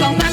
สองพัน